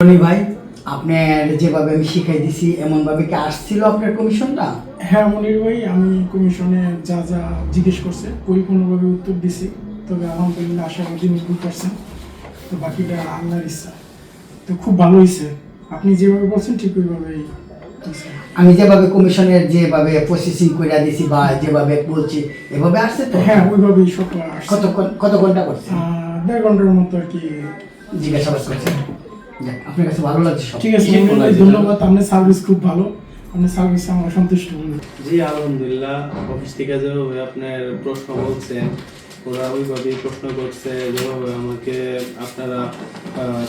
রনি ভাই আপনার যেভাবে আমি শিখাই দিছি এমন ভাবে কি আসছিল আপনার কমিশনটা? হ্যাঁ মনির ভাই আমি কমিশনে যা যা জিজ্ঞেস করছে পরিপূর্ণভাবে উত্তর দিছি। তবে আলহামদুলিল্লাহ আশাবাদী তো বাকিটা আল্লাহর ইচ্ছা। তো খুব ভালো হয়েছে আপনি যেভাবে বলছেন ঠিক ওইভাবেই আমি যেভাবে কমিশনের যেভাবে প্রসেসিং করে দিছি বা যেভাবে বলছি এভাবে আসছে তো? হ্যাঁ ওইভাবেই সব কত কত ঘণ্টা করছে? দেড় ঘণ্টার মতো আর কি জিজ্ঞাসাবাদ করছে। আপনার কাছে ভালো লাগছে ঠিক আছে ধন্যবাদ আপনার সার্ভিস খুব ভালো। আপনার সার্ভিস আমরা সন্তুষ্ট জি আলহামদুলিল্লাহ অফিস থেকে যেভাবে আপনার প্রশ্ন বলছেন ওরা ওইভাবেই প্রশ্ন করছে যেভাবে আমাকে আপনারা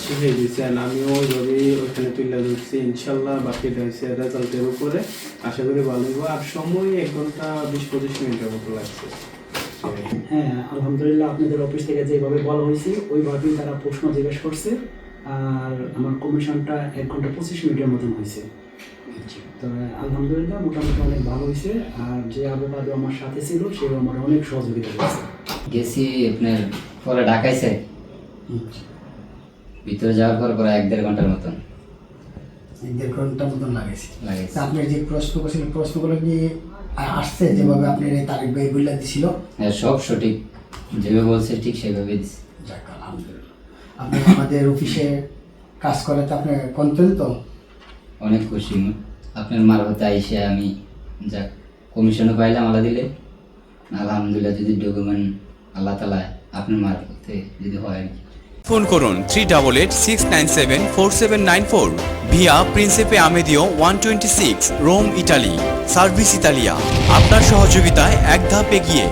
শিখিয়ে দিচ্ছেন আমিও ওইভাবেই ওইখানে তুলে ধরছি। ইনশাল্লাহ বাকিটা হচ্ছে রেজাল্টের উপরে। আশা করি ভালো হইব। আর সময় এক ঘণ্টা বিশ পঁচিশ মিনিটের মতো লাগছে। হ্যাঁ আলহামদুলিল্লাহ আপনাদের অফিস থেকে যেভাবে বলা হয়েছে ওইভাবেই তারা প্রশ্ন জিজ্ঞেস করছে। আর আমার কমিশনটা এক ঘণ্টা পঁচিশ মিনিটের মতন হয়েছে। তো আলহামদুলিল্লাহ মোটামুটি অনেক ভালো হয়েছে। আর যে আবু আমার সাথে ছিল সেও আমার অনেক সহযোগিতা করেছে। গেছি আপনার পরে ঢাকাইছে ভিতরে যাওয়ার পর পরে এক দেড় ঘণ্টার মতন। এক দেড় ঘণ্টা মতন লাগেছে তা আপনার যে প্রশ্ন করছিল প্রশ্নগুলো কি আসছে? যেভাবে আপনার এই তারিখ ভাই বলে দিছিল? হ্যাঁ সব সঠিক। যেভাবে বলছে ঠিক সেভাবে দিছি। আপনি আমাদের অফিসে কাজ করাতে আপনি কন্টেন্ট তো? অনেক খুশি। আপনার মারফতে আইসে আমি যা কমিশনও পাইলাম আল্লাহ দিলে। আলহামদুলিল্লাহ যদি ডকুমেন্ট আল্লাহ তালা আপনার মারফতে যদি হয় আর কি। ফোন করুন three double eight six nine seven four seven nine four Via Principe Amedeo one twenty six Rome Italy service Italia. আপনার সহযোগিতায় এক ধাপ এগিয়ে।